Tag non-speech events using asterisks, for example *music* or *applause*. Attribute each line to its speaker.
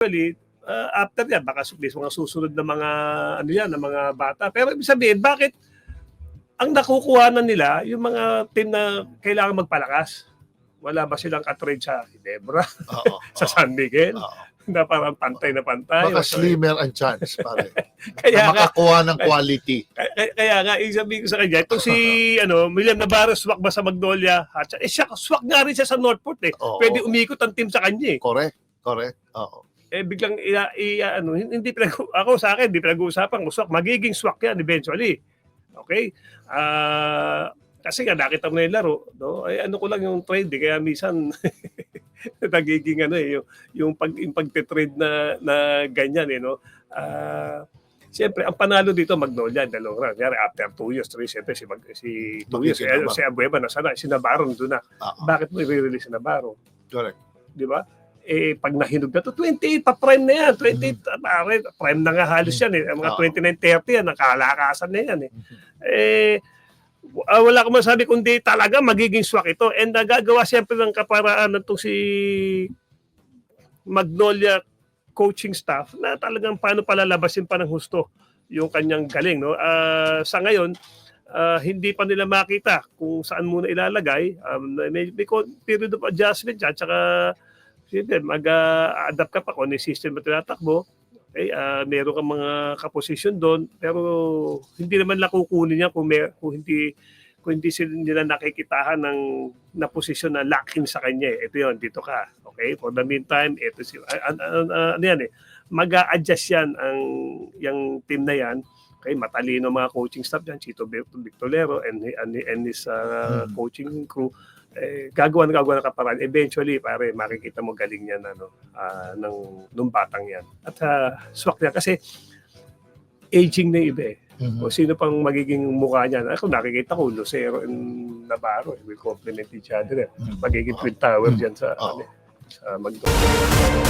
Speaker 1: Actually, uh, after yan, baka su- mga susunod na mga, ano yan, na mga bata. Pero ibig sabihin, bakit ang nakukuha na nila, yung mga team na kailangan magpalakas? Wala ba silang katrade sa Ginebra,
Speaker 2: Oo. *laughs*
Speaker 1: sa San Miguel,
Speaker 2: Oo.
Speaker 1: na parang pantay na pantay?
Speaker 2: Baka slimmer ang chance, pare. *laughs*
Speaker 1: Kaya
Speaker 2: na makakuha ng quality. *laughs*
Speaker 1: kaya, kaya- nga, ibig sabihin ko sa kanya, itong si ano, William Navarro, swak ba sa Magnolia? At, eh, siya, swak nga rin siya sa Northport eh.
Speaker 2: Oo.
Speaker 1: Pwede umikot ang team sa kanya eh.
Speaker 2: Correct. Correct. Oo.
Speaker 1: Eh biglang i, i- ano hindi pinag ako sa akin hindi pinag-uusapan kung swak magiging swak yan eventually okay ah kasi nga nakita mo na yung laro no ay ano ko lang yung trade eh, kaya minsan *laughs* nagiging ano eh yung, yung pag yung pagte-trade na na ganyan eh no ah Siyempre, ang panalo dito, Magnolia, dalawang round. Kaya after two years, three, siyempre, si, Mag, si two years, eh,
Speaker 2: Magiging
Speaker 1: si Abueva, na, si Navarro doon na.
Speaker 2: Oo.
Speaker 1: Bakit mo i-release si Navarro?
Speaker 2: Correct.
Speaker 1: di ba? Eh, pag nahinog na to, 28, pa-prime na yan. 28,
Speaker 2: Mm-hmm.
Speaker 1: pare, prime na nga halos yan eh. Mga
Speaker 2: Oo.
Speaker 1: 29, 30 yan, nakalakasan na yan eh. Eh, ah, wala ko masabi kundi talaga magiging swak ito. And nagagawa siyempre ng kaparaan na si Magnolia coaching staff na talagang paano palalabasin pa ng husto yung kanyang galing. No? Ah, sa ngayon, ah, hindi pa nila makita kung saan muna ilalagay. Um, may, may period of adjustment dyan. Tsaka, siyempre, mag-adapt ka pa kung ano yung system na tinatakbo. Okay, ah meron kang mga kaposisyon doon, pero hindi naman lang kukunin niya kung, may, kung hindi kung hindi sila nila nakikitahan ng na posisyon na lock-in sa kanya. eh. Ito yon dito ka. Okay? For the meantime, ito si ah, ah, ano yan eh. Mag-a-adjust yan ang yung team na yan. Okay, matalino mga coaching staff diyan, Chito Victolero and and, and his ah,
Speaker 2: Hmm.
Speaker 1: coaching crew eh, gagawa na gagawa ng kaparaan. Eventually, pare, makikita mo galing yan ano, ah, ng, nung batang yan. At uh, swak niya kasi aging na iba eh.
Speaker 2: Mhm.
Speaker 1: O sino pang magiging mukha niyan? Ako nakikita ko, Lucero and Navarro eh, will complement each other. Eh.
Speaker 2: Mhm.
Speaker 1: Magiging twin tower
Speaker 2: Mm.
Speaker 1: dyan sa,
Speaker 2: Oo.
Speaker 1: ano, sa Magnolia.